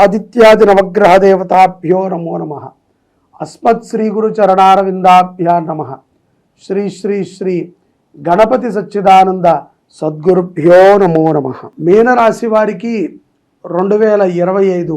ఆదిత్యాది నవగ్రహ దేవతాభ్యో నమో నమ. అస్మత్ శ్రీ గురు చరణారవిందాభ్యా నమ. శ్రీ శ్రీ శ్రీ గణపతి సచ్చిదానంద సద్గురుభ్యో నమో నమ. మీనరాశి వారికి రెండు వేల ఇరవై ఐదు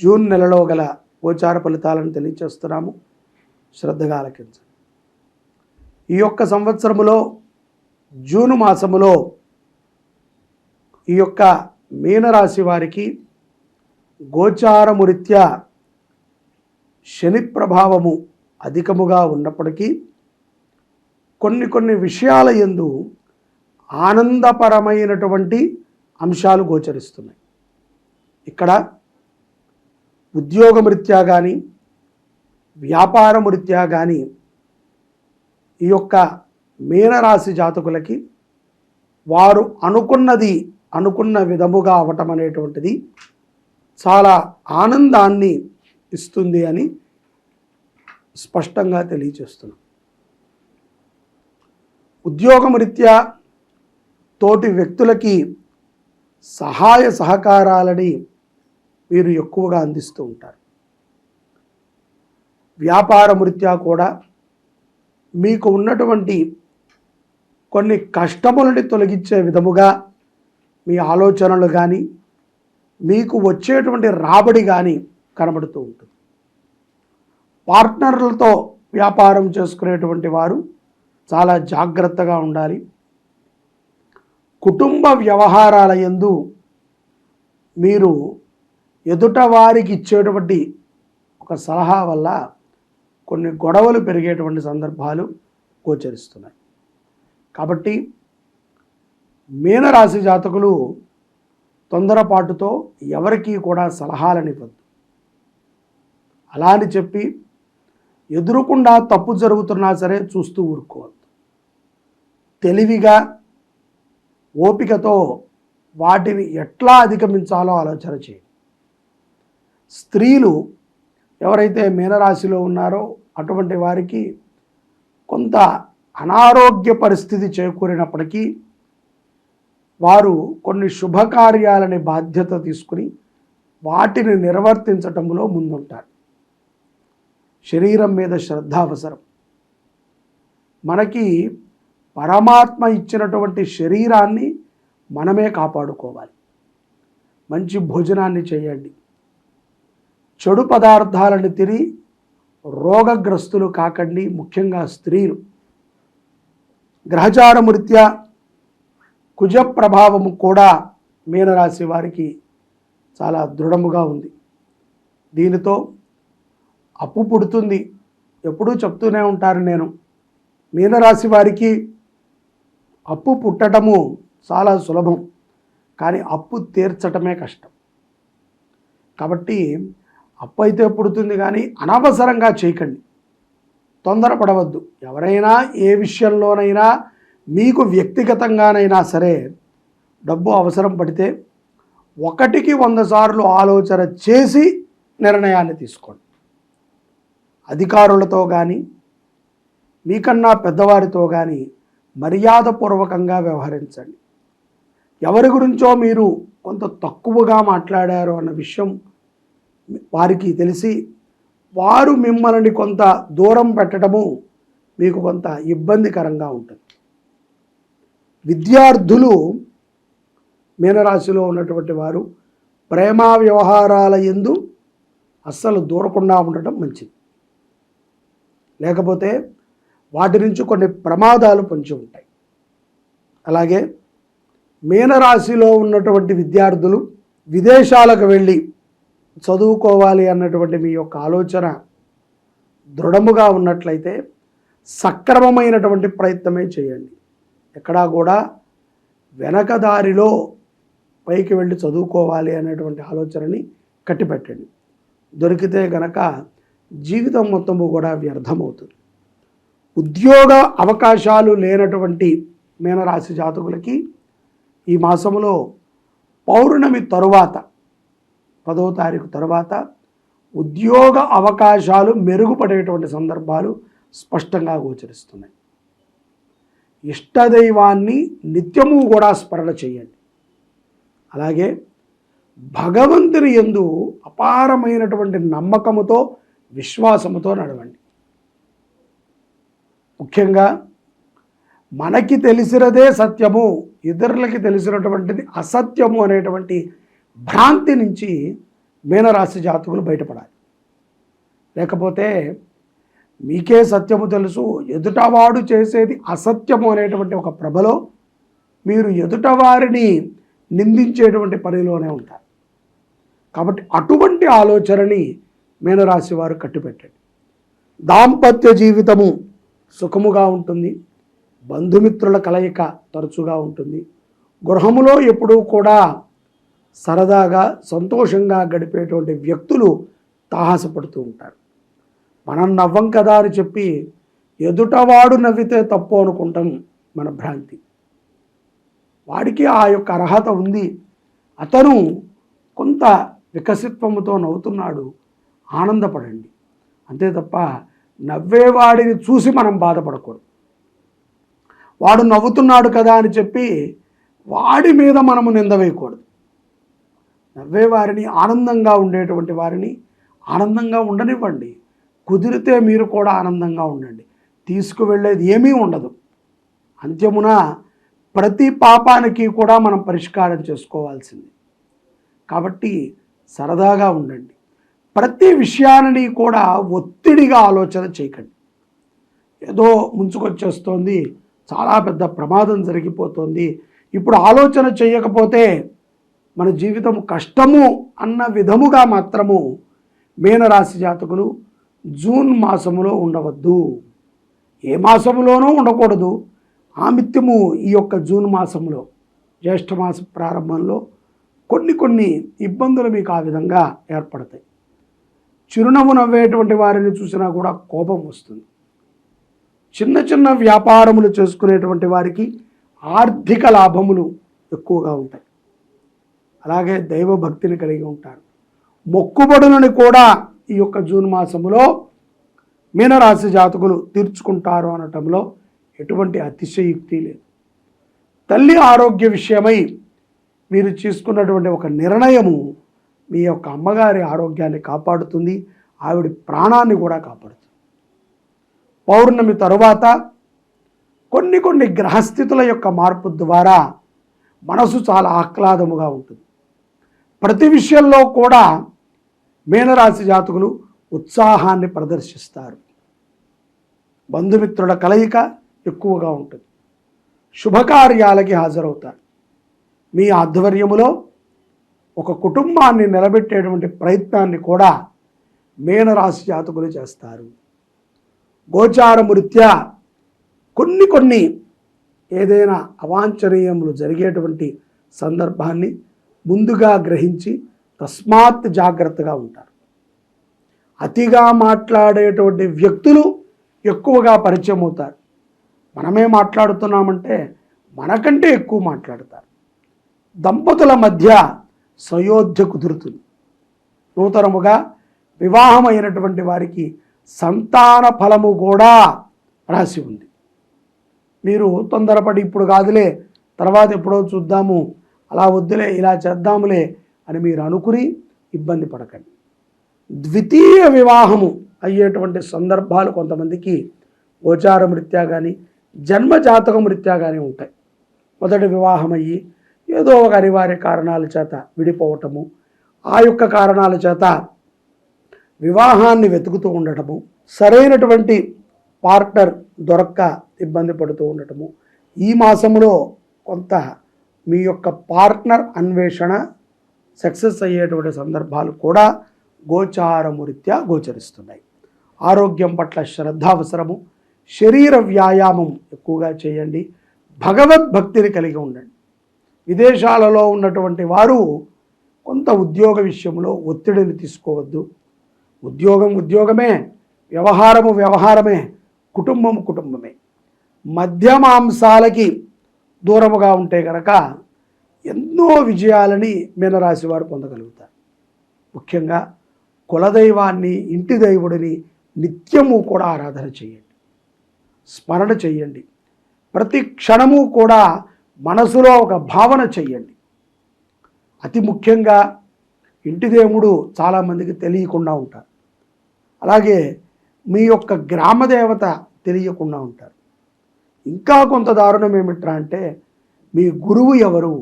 జూన్ నెలలో గల గోచార ఫలితాలను తెలియచేస్తున్నాము. శ్రద్ధగా ఆలకించండి. ఈ యొక్క సంవత్సరములో జూను మాసములో ఈ యొక్క మీనరాశి వారికి గోచారమురీత్యా శని ప్రభావము అధికముగా ఉన్నప్పటికీ కొన్ని కొన్ని విషయాల ఎందు ఆనందపరమైనటువంటి అంశాలు గోచరిస్తున్నాయి. ఇక్కడ ఉద్యోగమృత్యా కానీ వ్యాపారమృత్యా కానీ ఈ యొక్క మీనరాశి జాతకులకి వారు అనుకున్నది అనుకున్న విధముగా అవటం అనేటువంటిది చాలా ఆనందాన్ని ఇస్తుంది అని స్పష్టంగా తెలియచేస్తున్నాం. ఉద్యోగం రీత్యా తోటి వ్యక్తులకి సహాయ సహకారాలని మీరు ఎక్కువగా అందిస్తూ ఉంటారు. వ్యాపారం రీత్యా కూడా మీకు ఉన్నటువంటి కొన్ని కష్టములని తొలగించే విధముగా మీ ఆలోచనలు కానీ మీకు వచ్చేటువంటి రాబడి కానీ కనబడుతూ ఉంటుంది. పార్ట్నర్లతో వ్యాపారం చేసుకునేటువంటి వారు చాలా జాగ్రత్తగా ఉండాలి. కుటుంబ వ్యవహారాల యందు మీరు ఎదుట వారికి ఇచ్చేటువంటి ఒక సలహా వల్ల కొన్ని గొడవలు పెరిగేటువంటి సందర్భాలు గోచరిస్తున్నాయి. కాబట్టి మీనరాశి జాతకులు తొందరపాటుతో ఎవరికీ కూడా సలహాలనివ్వద్దు. అలా అని చెప్పి ఎదురుకుండా తప్పు జరుగుతున్నా సరే చూస్తూ ఊరుకోవద్దు. తెలివిగా ఓపికతో వాటిని ఎట్లా అధిగమించాలో ఆలోచన చేయండి. స్త్రీలు ఎవరైతే మీనరాశిలో ఉన్నారో అటువంటి వారికి కొంత అనారోగ్య పరిస్థితి చేకూరినప్పటికీ వారు కొన్ని శుభకార్యాలని బాధ్యత తీసుకుని వాటిని నిర్వర్తించటంలో ముందుంటారు. శరీరం మీద శ్రద్ధ అవసరం మనకి పరమాత్మ ఇచ్చినటువంటి శరీరాన్ని మనమే కాపాడుకోవాలి. మంచి భోజనాన్ని చేయండి. చెడు పదార్థాలను తిని రోగగ్రస్తులు కాకండి ముఖ్యంగా స్త్రీలు. గ్రహచారమృత్యా కుజ ప్రభావము కూడా మీనరాశి వారికి చాలా దృఢముగా ఉంది. దీనితో అప్పు పుడుతుంది. ఎప్పుడూ చెప్తూనే ఉంటారు నేను. మీనరాశి వారికి అప్పు పుట్టడము చాలా సులభం. కానీ అప్పు తీర్చటమే కష్టం. కాబట్టి అప్పు అయితే పుడుతుంది కానీ అనవసరంగా చేయకండి. తొందరపడవద్దు. ఎవరైనా ఏ విషయంలోనైనా మీకు వ్యక్తిగతంగానైనా సరే డబ్బు అవసరం పడితే ఒకటికి వంద సార్లు ఆలోచన చేసి నిర్ణయాన్ని తీసుకోండి. అధికారులతో కానీ మీకన్నా పెద్దవారితో కానీ మర్యాదపూర్వకంగా వ్యవహరించండి. ఎవరి గురించో మీరు కొంత తక్కువగా మాట్లాడారు అన్న విషయం వారికి తెలిసి వారు మిమ్మల్ని కొంత దూరం పెట్టడము మీకు కొంత ఇబ్బందికరంగా ఉంటుంది. విద్యార్థులు మీనరాశిలో ఉన్నటువంటి వారు ప్రేమ వ్యవహారాల ఎందు అస్సలు దూరకుండా ఉండటం మంచిది. లేకపోతే వాటి నుంచి కొన్ని ప్రమాదాలు పొంచి ఉంటాయి. అలాగే మీనరాశిలో ఉన్నటువంటి విద్యార్థులు విదేశాలకు వెళ్ళి చదువుకోవాలి అన్నటువంటి మీ యొక్క ఆలోచన దృఢముగా ఉన్నట్లయితే సక్రమమైనటువంటి ప్రయత్నమే చేయండి. ఎక్కడా కూడా వెనకదారిలో పైకి వెళ్ళి చదువుకోవాలి అనేటువంటి ఆలోచనని కట్టిపెట్టండి. దొరికితే గనక జీవితం మొత్తము కూడా వ్యర్థమవుతుంది. ఉద్యోగ అవకాశాలు లేనటువంటి మీనరాశి జాతకులకి ఈ మాసంలో పౌర్ణమి తరువాత పదో తారీఖు తరువాత ఉద్యోగ అవకాశాలు మెరుగుపడేటువంటి సందర్భాలు స్పష్టంగా గోచరిస్తున్నాయి. ఇష్టదైవాన్ని నిత్యము కూడా స్మరణ చేయండి. అలాగే భగవంతుని ఎందు అపారమైనటువంటి నమ్మకముతో విశ్వాసముతో నడవండి. ముఖ్యంగా మనకి తెలిసినదే సత్యము ఇతరులకి తెలిసినటువంటిది అసత్యము అనేటువంటి భ్రాంతి నుంచి మీనరాశి జాతకులు బయటపడాలి. లేకపోతే మీకే సత్యము తెలుసు. ఎదుటవాడు చేసేది అసత్యము అనేటువంటి ఒక ప్రభలో మీరు ఎదుటవారిని నిందించేటువంటి పనిలోనే ఉంటారు. కాబట్టి అటువంటి ఆలోచనని మీనరాశి వారు కట్టిపెట్టండి. దాంపత్య జీవితము సుఖముగా ఉంటుంది. బంధుమిత్రుల కలయిక తరచుగా ఉంటుంది. గృహములో ఎప్పుడూ కూడా సరదాగా సంతోషంగా గడిపేటువంటి వ్యక్తులు తాహసపడుతూ ఉంటారు. మనం నవ్వం కదా అని చెప్పి ఎదుటవాడు నవ్వితే తప్పు అనుకుంటాం మన భ్రాంతి. వాడికి ఆ యొక్క అర్హత ఉంది. అతను కొంత వికసిత్వముతో నవ్వుతున్నాడు. ఆనందపడండి. అంతే తప్ప నవ్వేవాడిని చూసి మనం బాధపడకూడదు. వాడు నవ్వుతున్నాడు కదా అని చెప్పి వాడి మీద మనము నింద వేయకూడదు. నవ్వేవారిని ఆనందంగా ఉండేటువంటి వారిని ఆనందంగా ఉండనివ్వండి. కుదిరితే మీరు కూడా ఆనందంగా ఉండండి. తీసుకువెళ్ళేది ఏమీ ఉండదు. అంత్యమున ప్రతి పాపానికి కూడా మనం పరిష్కారం చేసుకోవాల్సింది. కాబట్టి సరదాగా ఉండండి. ప్రతి విషయాన్ని కూడా ఒత్తిడిగా ఆలోచన చేయకండి. ఏదో ముంచుకొచ్చేస్తోంది చాలా పెద్ద ప్రమాదం జరిగిపోతుంది. ఇప్పుడు ఆలోచన చేయకపోతే మన జీవితం కష్టము అన్న విధముగా మాత్రము మీనరాశి జాతకులు జూన్ మాసములో ఉండవద్దు. ఏ మాసములోనూ ఉండకూడదు. ఆమిత్యము ఈ యొక్క జూన్ మాసంలో జ్యేష్ఠమాస ప్రారంభంలో కొన్ని కొన్ని ఇబ్బందులు మీకు ఆ విధంగా ఏర్పడతాయి. చిరునవ్వు నవ్వేటువంటి వారిని చూసినా కూడా కోపం వస్తుంది. చిన్న చిన్న వ్యాపారములు చేసుకునేటువంటి వారికి ఆర్థిక లాభములు ఎక్కువగా ఉంటాయి. అలాగే దైవ భక్తిని కలిగి ఉంటారు. మొక్కుబడులను కూడా ఈ యొక్క జూన్ మాసములో మీనరాశి జాతకులు తీర్చుకుంటారు అనటంలో ఎటువంటి అతిశయుక్తి లేదు. తల్లి ఆరోగ్య విషయమై మీరు తీసుకున్నటువంటి ఒక నిర్ణయము మీ యొక్క అమ్మగారి ఆరోగ్యాన్ని కాపాడుతుంది ఆవిడ ప్రాణాన్ని కూడా కాపాడుతుంది. పౌర్ణమి తరువాత కొన్ని కొన్ని గ్రహస్థితుల యొక్క మార్పు ద్వారా మనసు చాలా ఆహ్లాదముగా ఉంటుంది. ప్రతి విషయంలో కూడా మీనరాశి జాతకులు ఉత్సాహాన్ని ప్రదర్శిస్తారు. బంధుమిత్రుల కలయిక ఎక్కువగా ఉంటుంది. శుభకార్యాలకి హాజరవుతారు. మీ ఆధ్వర్యములో ఒక కుటుంబాన్ని నిలబెట్టేటువంటి ప్రయత్నాన్ని కూడా మీనరాశి జాతకులు చేస్తారు. గోచారము కొన్ని కొన్ని ఏదైనా అవాంఛనీయములు జరిగేటువంటి సందర్భాన్ని ముందుగా గ్రహించి తస్మాత్ జాగ్రత్తగా ఉంటారు. అతిగా మాట్లాడేటువంటి వ్యక్తులు ఎక్కువగా పరిచయం అవుతారు. మనమే మాట్లాడుతున్నామంటే మనకంటే ఎక్కువ మాట్లాడతారు. దంపతుల మధ్య సయోధ్య కుదురుతుంది. నూతనముగా వివాహమైనటువంటి వారికి సంతాన ఫలము కూడా రాసి ఉంది. మీరు తొందరపడి ఇప్పుడు కాదులే తర్వాత ఎప్పుడో చూద్దాము అలా వద్దులే ఇలా చేద్దాములే అని మీరు అనుకుని ఇబ్బంది పడకండి. ద్వితీయ వివాహము అయ్యేటువంటి సందర్భాలు కొంతమందికి గోచారం రీత్యా కానీ జన్మజాతకం రీత్యా కానీ ఉంటాయి. మొదటి వివాహం అయ్యి ఏదో ఒక అనివార్య కారణాల చేత విడిపోవటము ఆ యొక్క కారణాల చేత వివాహాన్ని వెతుకుతూ ఉండటము సరైనటువంటి పార్ట్నర్ దొరక్క ఇబ్బంది పడుతూ ఉండటము ఈ మాసంలో కొంత మీ యొక్క పార్ట్నర్ అన్వేషణ సక్సెస్ అయ్యేటువంటి సందర్భాలు కూడా గోచారము రీత్యా గోచరిస్తున్నాయి. ఆరోగ్యం పట్ల శ్రద్ధ అవసరము శరీర వ్యాయామం ఎక్కువగా చేయండి భగవద్భక్తిని కలిగి ఉండండి. విదేశాలలో ఉన్నటువంటి వారు కొంత ఉద్యోగ విషయంలో ఒత్తిడిని తీసుకోవద్దు. ఉద్యోగం ఉద్యోగమే వ్యవహారము వ్యవహారమే కుటుంబం కుటుంబమే. మధ్యమాంసాలకి దూరముగా ఉంటే కనుక ఎన్నో విజయాలని మీనరాశివారు పొందగలుగుతారు. ముఖ్యంగా కులదైవాన్ని ఇంటి దైవుడిని నిత్యము కూడా ఆరాధన చేయండి. స్మరణ చేయండి. ప్రతి క్షణము కూడా మనసులో ఒక భావన చెయ్యండి అతి ముఖ్యంగా ఇంటి దేవుడు చాలామందికి తెలియకుండా ఉంటారు. అలాగే మీ యొక్క గ్రామ దేవత తెలియకుండా ఉంటారు. ఇంకా కొంత దారుణం ఏమిట్రా అంటే మీ గురువు ఎవరు?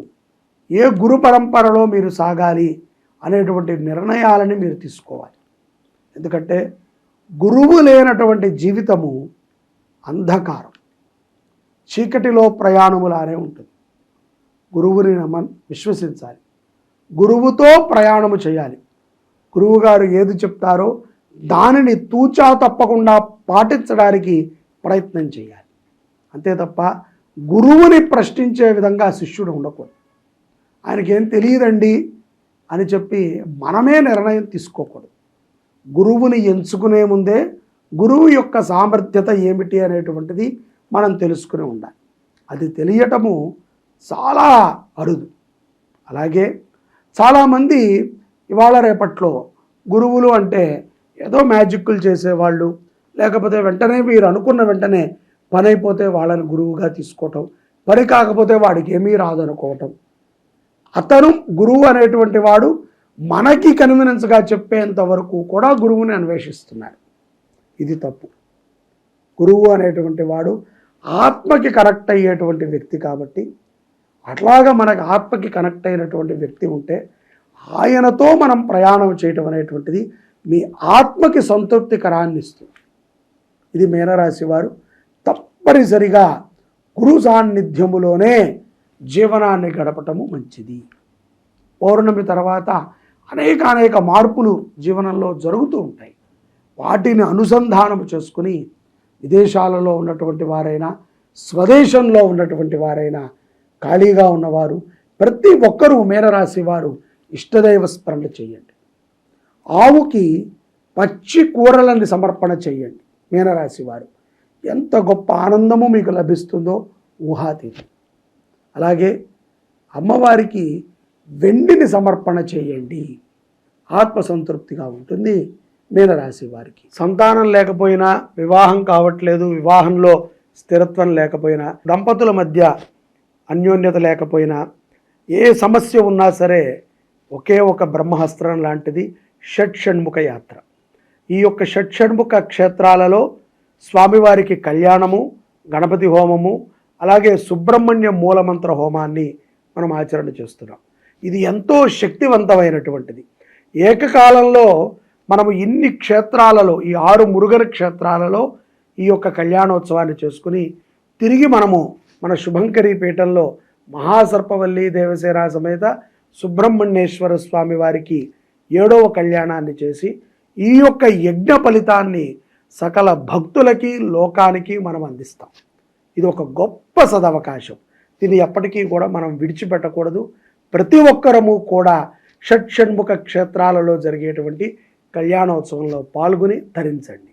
ఏ గురు పరంపరలో మీరు సాగాలి అనేటువంటి నిర్ణయాలని మీరు తీసుకోవాలి. ఎందుకంటే గురువు లేనటువంటి జీవితము అంధకారం. చీకటిలో ప్రయాణములానే ఉంటుంది. గురువుని నమ్మ విశ్వసించాలి. గురువుతో ప్రయాణము చేయాలి. గురువుగారు ఏది చెప్తారో దానిని తూచా తప్పకుండా పాటించడానికి ప్రయత్నం చేయాలి. అంతే తప్ప గురువుని ప్రశ్నించే విధంగా శిష్యుడు ఉండకూడదు. ఆయనకేం తెలియదండి అని చెప్పి మనమే నిర్ణయం తీసుకోకూడదు. గురువుని ఎంచుకునే ముందే గురువు యొక్క సామర్థ్యత ఏమిటి అనేటువంటిది మనం తెలుసుకుని ఉండాలి. అది తెలియటము చాలా అరుదు. అలాగే చాలామంది ఇవాళ రేపట్లో గురువులు అంటే ఏదో మ్యాజిక్లు చేసేవాళ్ళు లేకపోతే వెంటనే మీరు అనుకున్న వెంటనే పని అయిపోతే వాళ్ళని గురువుగా తీసుకోవటం పని కాకపోతే వాడికి ఏమీ రాదనుకోవటం అతను గురువు అనేటువంటి వాడు మనకి కన్వీనెన్స్గా చెప్పేంత వరకు కూడా గురువుని అన్వేషిస్తున్నాడు. ఇది తప్పు. గురువు అనేటువంటి వాడు ఆత్మకి కనెక్ట్ అయ్యేటువంటి వ్యక్తి కాబట్టి అట్లాగా మనకు ఆత్మకి కనెక్ట్ అయినటువంటి వ్యక్తి ఉంటే ఆయనతో మనం ప్రయాణం చేయటం అనేటువంటిది మీ ఆత్మకి సంతృప్తికరాన్ని ఇస్తుంది. ఇది మీనరాశి వారు తప్పనిసరిగా గురు సాన్నిధ్యములోనే జీవనాన్ని గడపటము మంచిది. పౌర్ణమి తర్వాత అనేక అనేక మార్పులు జీవనంలో జరుగుతూ ఉంటాయి. వాటిని అనుసంధానం చేసుకుని విదేశాలలో ఉన్నటువంటి వారైనా స్వదేశంలో ఉన్నటువంటి వారైనా ఖాళీగా ఉన్నవారు ప్రతి ఒక్కరూ మేనరాశి వారు ఇష్టదైవ స్మరణ చేయండి. ఆవుకి పచ్చి కూరలని సమర్పణ చేయండి మీనరాశి వారు. ఎంత గొప్ప ఆనందము మీకు లభిస్తుందో ఊహాతీతం. అలాగే అమ్మవారికి వెండిని సమర్పణ చేయండి. ఆత్మసంతృప్తిగా ఉంటుంది మీనరాశి వారికి. సంతానం లేకపోయినా వివాహం కావట్లేదు వివాహంలో స్థిరత్వం లేకపోయినా దంపతుల మధ్య అన్యోన్యత లేకపోయినా ఏ సమస్య ఉన్నా సరే ఒకే ఒక బ్రహ్మహస్త్రం లాంటిది షట్షణ్ముఖ యాత్ర. ఈ యొక్క షట్షణ్ముఖ క్షేత్రాలలో స్వామివారికి కళ్యాణము గణపతి హోమము అలాగే సుబ్రహ్మణ్య మూలమంత్ర హోమాన్ని మనం ఆచరణ చేస్తున్నాం. ఇది ఎంతో శక్తివంతమైనటువంటిది. ఏకకాలంలో మనము ఇన్ని క్షేత్రాలలో ఈ ఆరు మురుగన క్షేత్రాలలో ఈ యొక్క కళ్యాణోత్సవాన్ని చేసుకుని తిరిగి మనము మన శుభంకరి పీఠంలో మహాసర్పవల్లి దేవసేన సమేత సుబ్రహ్మణ్యేశ్వర స్వామి వారికి ఏడవ కళ్యాణాన్ని చేసి ఈ యొక్క యజ్ఞ ఫలితాన్ని సకల భక్తులకి లోకానికి మనం అందిస్తాం. ఇది ఒక గొప్ప సదవకాశం. దీన్ని ఎప్పటికీ కూడా మనం విడిచిపెట్టకూడదు. ప్రతి ఒక్కరము కూడా షట్షణ్ముఖ క్షేత్రాలలో జరిగేటువంటి కళ్యాణోత్సవంలో పాల్గొని ధరించండి